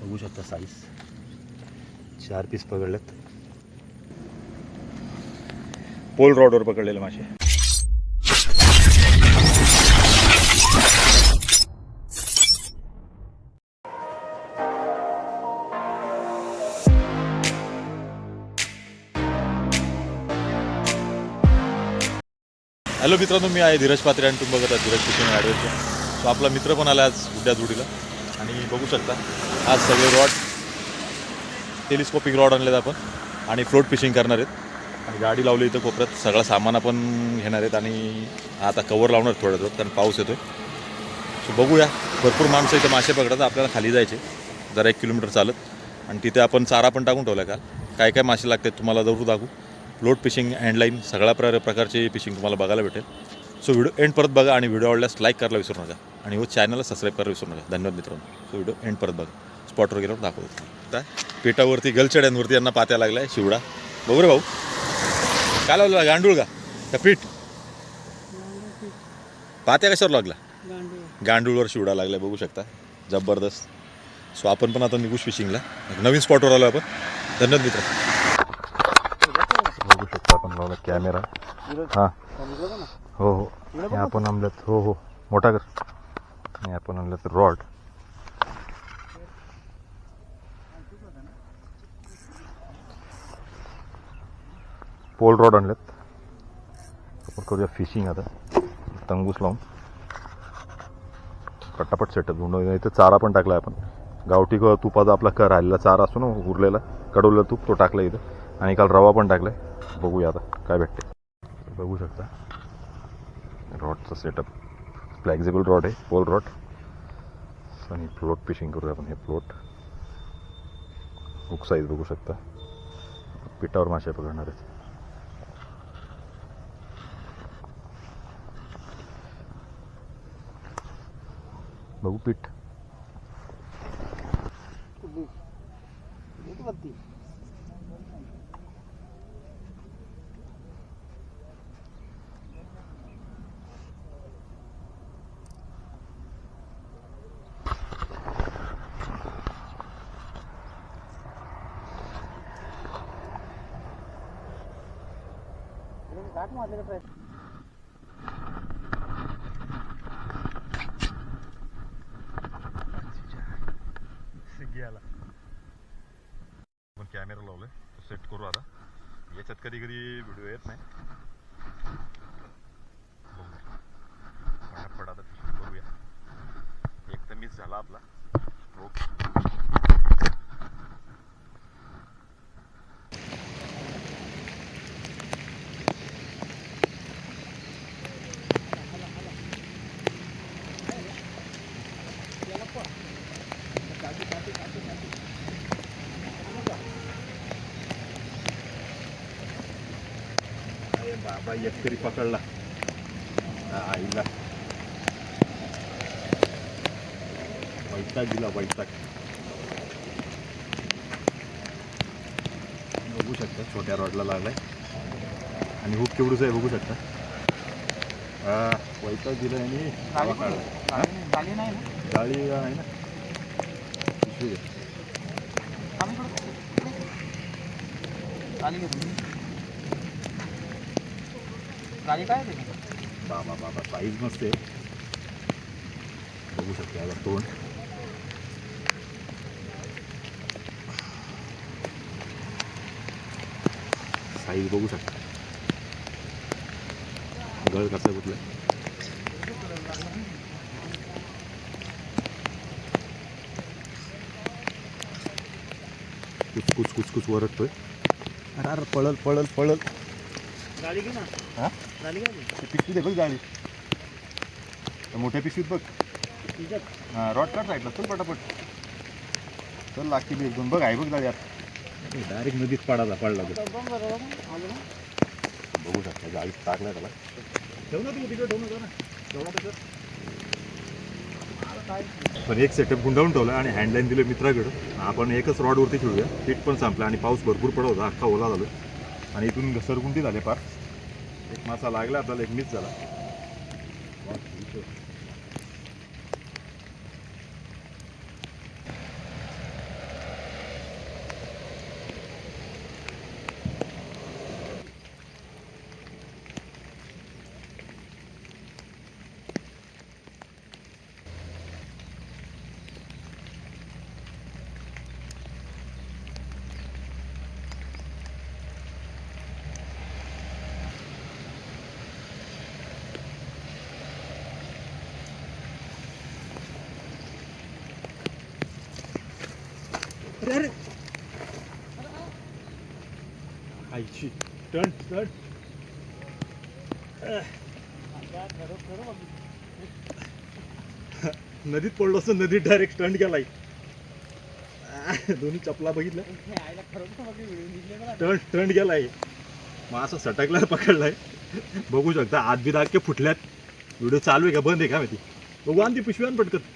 बघू शकता साईज चार पीस पकडलेत. पोल रॉडवर पकडलेले माझे हॅलो मित्रांनो मी आहे धीरज पात्रे आणि तुम्ही बघत आहात धीरज फिशिंग ॲडव्हेंचर सो आपला मित्र पण आला आज उड्या जोडीला. आणि बघू शकता आज सगळे रॉड टेलिस्कोपिक रॉड आणलेत आपण आणि फ्लोट फिशिंग करणार आहेत. आणि गाडी लावली इथं कोपऱ्यात. सगळं सामान आपण घेणार आहेत आणि आता कवर लावणार थोड्या थोडं कारण पाऊस येतो सो बघूया भरपूर माणसं इथं मासे पकडतात आपल्याला खाली जायचे जरा एक किलोमीटर चालत. आणि तिथे आपण चारा पण टाकून ठेवला काल. काय काय मासे लागतात तुम्हाला जरूर दाखवू. लोड फिशिंग हँडलाईन सगळ्या प्र प्रकारचे फिशिंग तुम्हाला बघायला भेटेल. सो व्हिडिओ एंड परत बघा आणि व्हिडिओ आवडल्यास लाईक करायला विसरू नका. आणि हो चॅनलला सबस्क्राईब करायला विसरू नका. धन्यवाद मित्रांनो. सो व्हिडिओ एंड परत बघा. स्पॉटवर गेल्यावर दाखवतो काय पेटावरती गलचड्यांवरती यांना पात्या लागला आहे शिवडा. बघू रे भाऊ. काय लावला गांडूळ का? त्या पीठ? पात्या कशावर लागला? गांडूळवर शिवडा लागला बघू शकता. जबरदस्त. सो आपण पण आता निघूश फिशिंगला एक नवीन स्पॉटवर आलो आपण. धन्यवाद मित्र बघू शकता आपण लावला कॅमेरा. हां. हो हो. हे आपण आणल्यात. हो हो. मोठा कर. हे आपण आणल्यात रॉड. पोल रॉड आणल्यात. आपण करूया फिशिंग आता. तंगूस लावून. पटापट सेटअप होऊन इथं चारा पण टाकला आपण. गावठी तुपाचा आपला कर राहिलेला चारा असतो ना उरलेला. कडवलेला तूप तो टाकला इथं. आणि काल रवा पण टाकलाय. बघूया आता काय भेटते? बघू शकता. रॉडचा सेटअप फ्लॅक्झिबल रॉड आहे पोल रॉड आणि फ्लोट फिशिंग करूया आपण. हे फ्लोट हुक साईज बघू शकता. पिठावर मासे पकडणार आहेत. बघू पीठ. सिग्गी आला पण कॅमेरा लावलाय सेट करू आता. याच्यात कधी कधी व्हिडिओ येत नाही. बघू. आता करूया. एक तर मिस झाला आपला. ओके अरे बाबा एक तरी पकडला. आईला. वैताग दिला वैताग. बघू शकता छोट्या रॉडला लागलाय. आणि हुक केवढूच आहे बघू शकता. हा वैताग दिला आणि काढला. हा? गाडी आहे ना? पिशवी. गाडी काय बाबा बाबा साईज मस्त आहे. बघू शकता याला तोंड. साईज बघू शकता. गळ कसा कुठला? कुच कुच कुच कुच वरटतोय अरे अरे पळल पळल पळल. गाडी घे ना. हा? गाडी काय ते पिशवीत आहे बघ गाडी. त्या मोठ्या पिशवीत बघ. तिच्यात हा रॉड काढ साईडला चल पटापट. चल लागते बी एक दोन. बघ आहे बघ जाळी यार डायरेक्ट नदीत पडाला पडला तो. बघू शकता जाळीत टाकलाय त्याला. ठेव ना तू तिकडे ठेवू नका ना ठेवू नका काय? पण एक सेटअप गुंडाळून ठेवला आणि हँडलाईन दिलं मित्राकडं. आपण एकच रॉडवरती खेळूया. पीठ पण संपलं आणि पाऊस भरपूर पडत होता. अख्खा ओला झालो. आणि इथून घसरगुंडी झाले फार एक मासा लागला आपल्याला एक मिस झाला. अरे आईची. टन टन नदीत पडलो असं नदीत डायरेक्ट स्टंट गेलाय दोन्ही चपला बघितल्या. टंट टंट गेलाय मग असं सटकला पकडलाय. बघू शकता आत बी दाग फुटल्यात. व्हिडिओ चालू आहे का? बंद आहे का माहिती? बघू आण ती पिशवी पटकत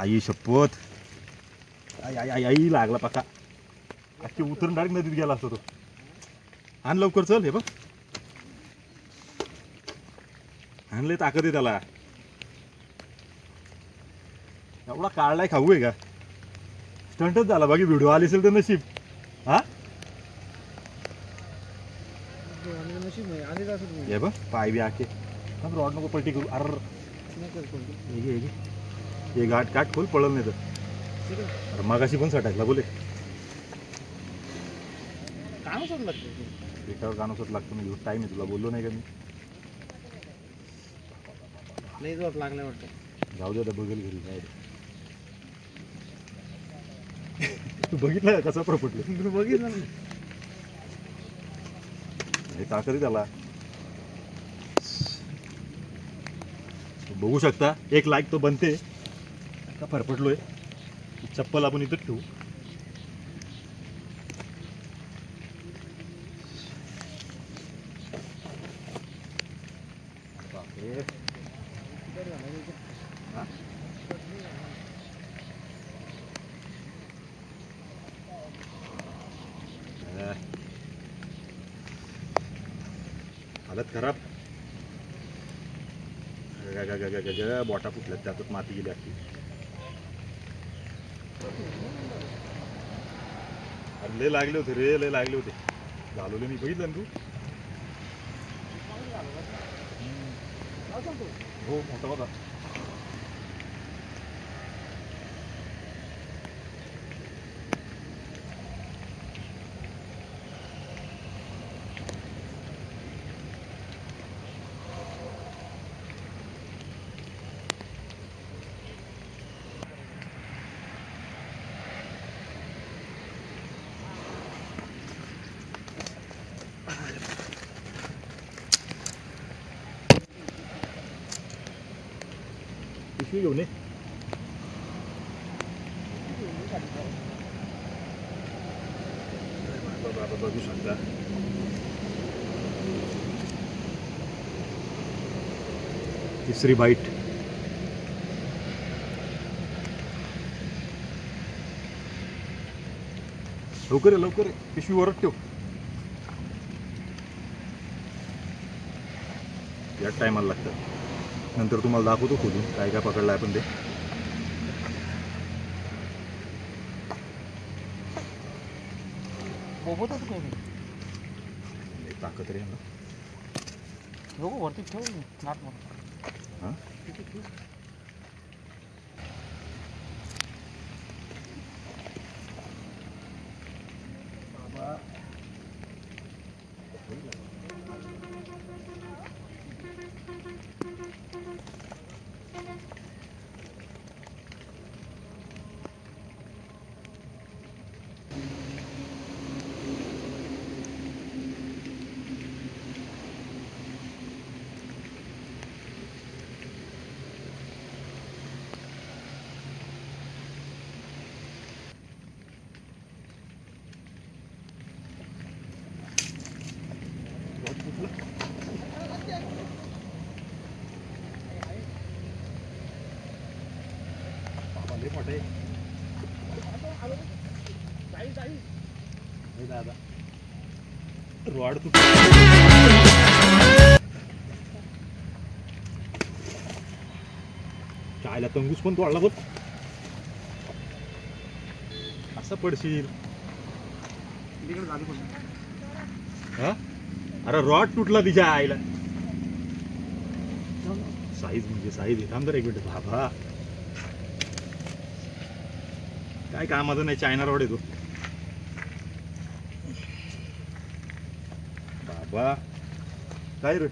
आई शपथ. आई आई आई आई लागला पका अख्खी उतरून डायरेक्ट नदीत गेला असतो तो. आण लवकर चल हे बघ. आणले ताकद आहे त्याला. एवढा काढलाय खाऊ आहे का? स्टंटच झाला बाकी व्हिडिओ आली असेल तर नशीब. हा? हे बघ पाय बी आके रॉड नको पलटी करू. अर हे गाठ काठ खोल पळल नाही तर अरे मगाशी पण सटाकला बोले. काम सोडलं लागतं. एकावर गाणं लागतं मी टाईम आहे तुला बोललो नाही का मी. नाही जोर लागलं वाटतं. जाऊ दे आता बघेल घरी काय ते. तू बघितलं कसा प्रपटलं? बघितलं ना हे ताकद त्याला बघू शकता एक लाईक तो बनते. का आहे चप्पल आपण इथं ठेवू. बापरे. हालत खराब. ग- ग- ग- बोटा फुटल्यात त्यातच माती गेली अख्खी. अरे लय लागले होते रे लय लागले होते. घालवले मी बघितलं ना तू? हो मोठा होता पिशवी घेऊन ये बाबा तिसरी बाईट लवकर आहे लवकर आहे पिशवी वरच ठेव या टायमाला लागतं नंतर तुम्हाला दाखवतो खोलून काय काय पकडलं आहे पण ते ताकद रे. बघू वरती ठेव नाट मग हा? रॉड तू चायला तंगूस पण तोडला बघ. असं पडशील. हा? अरे रॉड तुटला तिच्या आईला. साईज म्हणजे साईज थांब एक मिनिट. बाबा. काय कामाचं नाही चायना रॉड येतो बाबा काय रे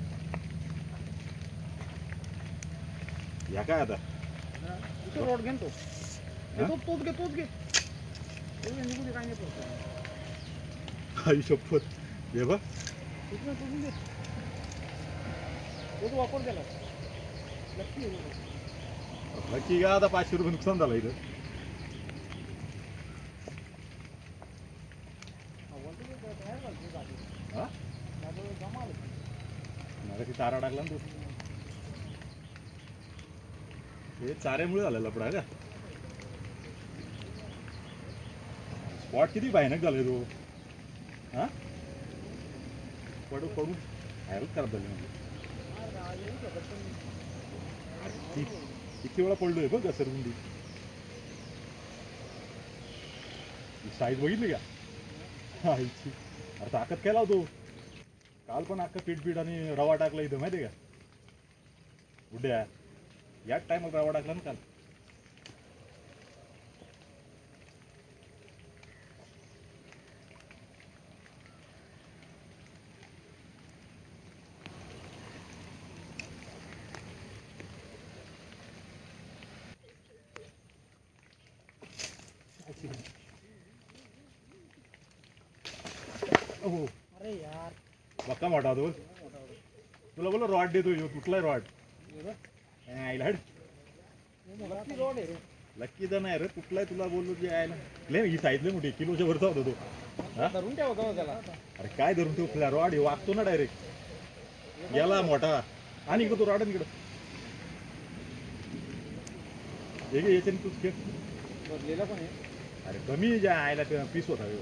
या काय आता तिथे रोड घेतो हा? तोच तोच घे तोच घे तोच घे, निघू दे, काय नाही पडत. आई शपथ हे बघ तिकडे तोच घे. तोच वापर केला नक्की आहे बघ. नक्की का आता पाचशे रुपये नुकसान झालं इथं आवडतं ते काय बाहेर घालतो गाडी. हा गाडी जमाल. चारा टाकला ना तू. हे चाऱ्यामुळे झालं लपडा का? स्पॉट किती भयानक झाले तो. हा? पडू पडू. हायरच करत झाले म्हणजे किती वेळा पडलोय बघ घसरगुंडी साईज बघितली का? आईची. अरे ताकद काय लावतो? काल पण अख्खा पीठ पीठ आणि रवा टाकला इथं माहिती आहे का? उड्या. याच टायमात रवा टाकला ना काल. हो अरे यार. बक्का मोठा बघ. तुला बोला रॉड देतो ह्यो कुठलाय रॉड. आईला हट. रोड आहे रे नाही कुठलाय तुला बोललो जे आयला लय ही साईज लय मोठी किलोच्या वरचा होता तो. हा? धरून ठेवतो हो त्याला. अरे काय धरून ठेवला रॉड हे वागतो ना डायरेक्ट गेला मोठा. आणि इकडं तो रॉड आणि इकडं. हे घे याच्याने तूच घे. पण आहे. अरे कमी ज्या आयला पीस होता ह्यो.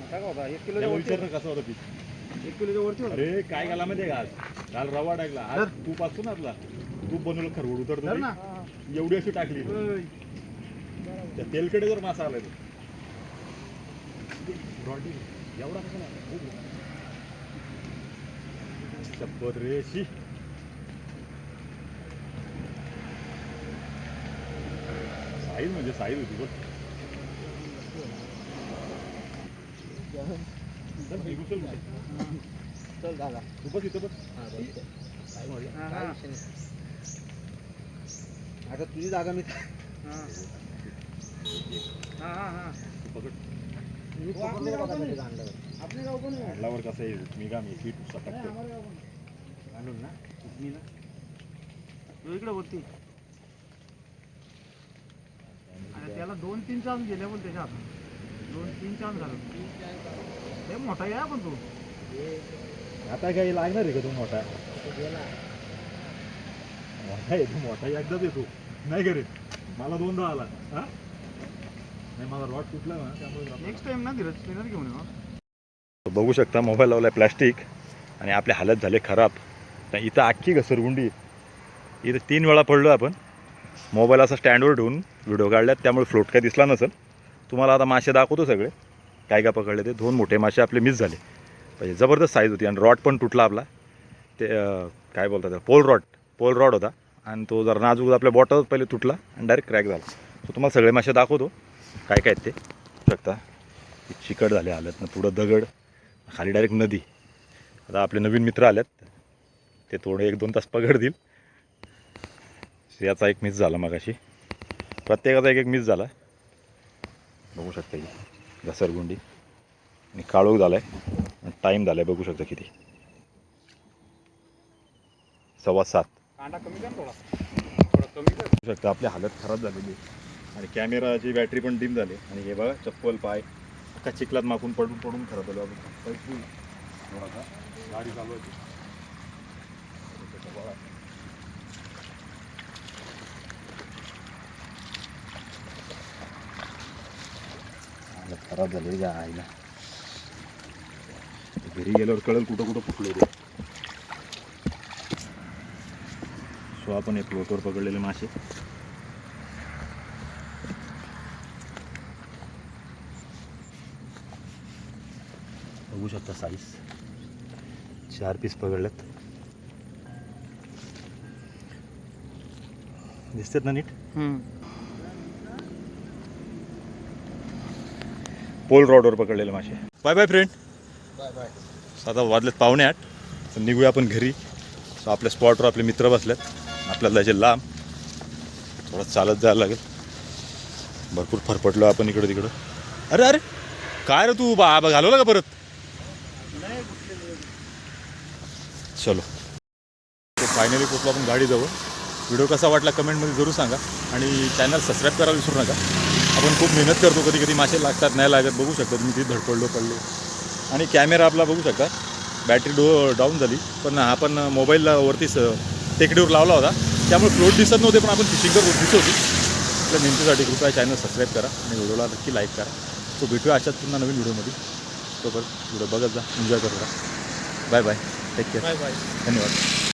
मोठा का होता? एक किलो विचार कसा होता पीस एक किलोच्या वरती होता अरे काय घाला माहितीये का आज? काल रवा टाकला. आज धर. तूप असतो ना आपला. तूप बनवलं खरवड धर उतरतो ना. एवढी अशी टाकली. ओय. त्या तेलकडे जर मासा आलाय तो रॉडी एवढा कसा शपथ रे शी. साईज म्हणजे साईज होती बघ. चल, झाला बस इथं बस हा, आता तुझी जागा मी हा हा हा हाडलावर कसं आहे मी का मी फीट सटकतो घालून ना मी ना तो इकडे वरती. आणि त्याला दोन तीन चान्स गेले पण त्याच्या हातात. दोन तीन चान्स झाले लय मोठा आहे पण तो. आता काही लागणार आहे का तू मोठा? मोठा आहे तू मोठा एकदाच येतो नाही करे मला दोनदा आला. हा? नाही मला रॉड तुटला ना त्यामुळे नेक्स्ट टाइम ना धीरज स्पिनर घेऊन येऊ बघू शकता मोबाईल लावलाय प्लॅस्टिक आणि आपले हालत झाले खराब. तर इथं अख्खी घसरगुंडी इथं तीन वेळा पडलो आपण. मोबाईल असा स्टँडवर ठेवून व्हिडिओ काढल्यात त्यामुळे फ्लोट काय दिसला नसेल. तुम्हाला आता मासे दाखवतो सगळे. काय काय पकडले ते. दोन मोठे मासे आपले मिस झाले. म्हणजे जबरदस्त साईज होती. आणि रॉड पण तुटला आपला. ते काय बोलतात पोल रॉड पोल रॉड होता. आणि तो जरा नाजूक आपल्या बॉटल पहिले तुटला आणि डायरेक्ट क्रॅक झाला. सो तुम्हाला सगळे मासे दाखवतो. काय काय आहेत ते. शकता चिकट झाले आल्यात ना. पुढं दगड. खाली डायरेक्ट नदी. आता आपले नवीन मित्र आल्यात. ते थोडे एक दोन तास पकडतील. याचा एक मिस झाला मगाशी. प्रत्येकाचा एक एक मिस झाला. बघू शकता की घसरगुंडी आणि काळोख झाला आहे टाईम झाला आहे बघू शकता किती. सव्वा सात. कांदा कमी कर थोडा. थोडा कमी कर. बघू शकता आपली हालत खराब झालेली आणि कॅमेराची बॅटरी पण डिम झाली. आणि हे बघा चप्पल पाय. अख्खा चिखलात माकून पडून पडून खराब झालो आपण. बघा गाडी चालू खराब झाले का आईला घरी गेल्यावर कळेल कुठं कुठं फुटलं ते. सो आपण एक फ्लोटवर पकडलेले मासे. बघू शकता साईज चार पीस पकडलेत. दिसतात ना नीट? पोल रॉडवर पकडलेले मासे. Bye bye friend bye bye आता वाजलेत पावणे आठ. तर निघूया आपण घरी. सो आपल्या स्पॉटवर आपले मित्र बसलेत. आपल्याला जायचे लांब. थोडं चालत जायला लागेल. भरपूर फरफटलो आपण इकडं तिकडं. अरे अरे. काय रे तू? बा बा- घालवलं का परत? चलो. फायनली पोचलो आपण गाडीजवळ. व्हिडिओ कसा वाटला कमेंटमध्ये जरूर सांगा. आणि चॅनल सबस्क्राईब करायला विसरू नका. आपण खूप मेहनत करतो कधी कधी मासे लागतात नाही लागत बघू शकता तुम्ही तिथे धडपडलो पडलो. आणि कॅमेरा आपला बघू शकता. बॅटरी डो डाऊन झाली. पण हा पण मोबाईलला वरतीच टेकडीवर लावला होता. त्यामुळे फ्लोट दिसत नव्हते पण आपण फिशिंग करत दिसत होती आपल्या मेहनतीसाठी कृपया चॅनल सबस्क्राईब करा आणि व्हिडिओला नक्की लाईक करा. तो भेटूया अशाच पुन्हा नवीन व्हिडिओमध्ये. तोपर्यंत व्हिडिओ बघत जा एन्जॉय करत राहा. Bye bye take care bye bye धन्यवाद.